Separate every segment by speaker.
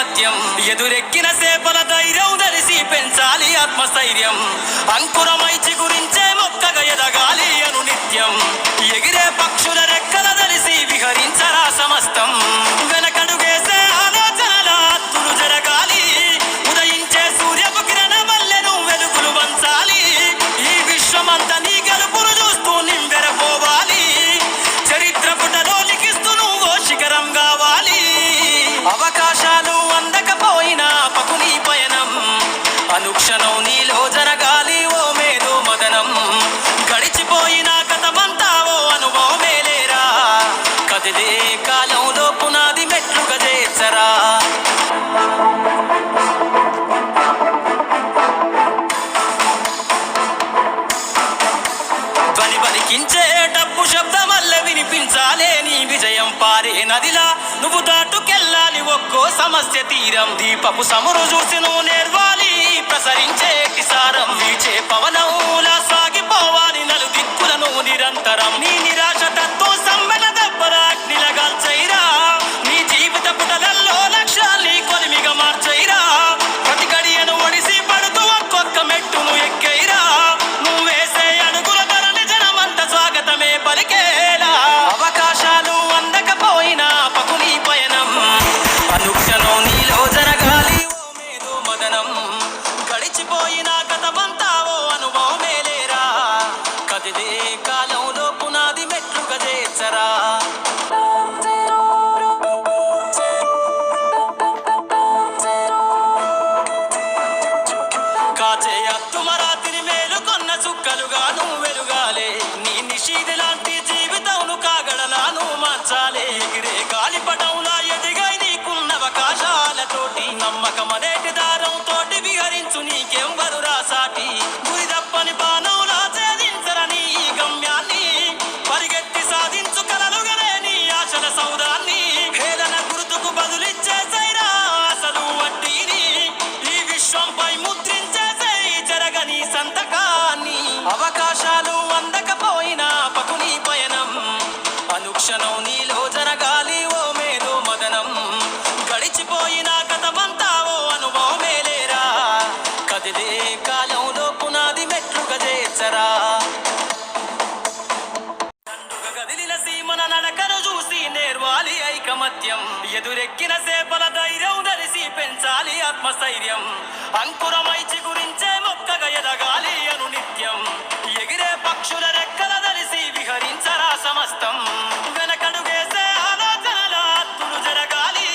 Speaker 1: నేర్వాలి ఎదురెక్కిన సేపల ధైర్యం ధరిసి పెంచాలి ఆత్మస్థైర్యం. అంకురమై చిగురించే మొక్కగా ఎదగాలి అను నిత్యం ఎగిరే పక్షులు పలికించే డప్పు వినిపించాలే నీ విజయం పారే నదిలా. నువ్వు దాటుకెళ్ళాలి ఒక్కో సమస్య తీరం. దీపపు సమురు చూసి నువ్వు ఐకమత్యం ఎదురెక్కిన సేపల ధైర్యం ధరిసి పెంచాలి ఆత్మస్థైర్యం. అంకురమై చిగురించే మొక్కగా ఎదగాలి అను నిత్యం ఎగిరే పక్షుల రెక్కల ధరిసి విహరించరా సమస్తం. వెనకడుగేసే ఆలోచనల అత్తులు జరగాలి.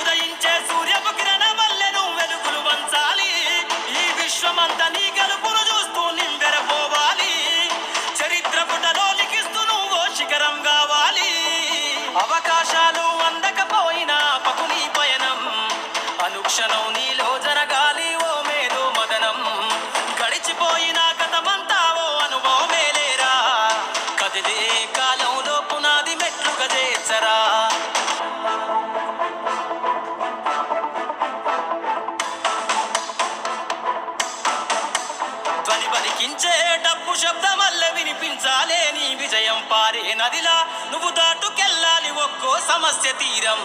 Speaker 1: ఉదయించే సూర్యపు కిరణ మల్లెను వెలుగులు వంచాలి. ఈ విశ్వమంతా నీ గలుపును చూస్తూ నింబెరపోవాలి చరిత్ర పుటలో లిఖిస్తూ నువ్వు శిఖరం కావాలి. అవకాశం అనుక్షణం నీలో జరగాలి ఓ మేధో మదనం. గడిచిపోయిన కథమంతా ఓ అనుభవమేలేరా కదిలే కాలంలో పునాది మెట్లుగా చేర్చరా? ధ్వని బలికించే డప్పు శబ్దమల్ల వినిపించాలే నీ విజయం. పారే నదిలా నువ్వు దాటుకెళ్ళాలి ఒక్కో సమస్య తీరం.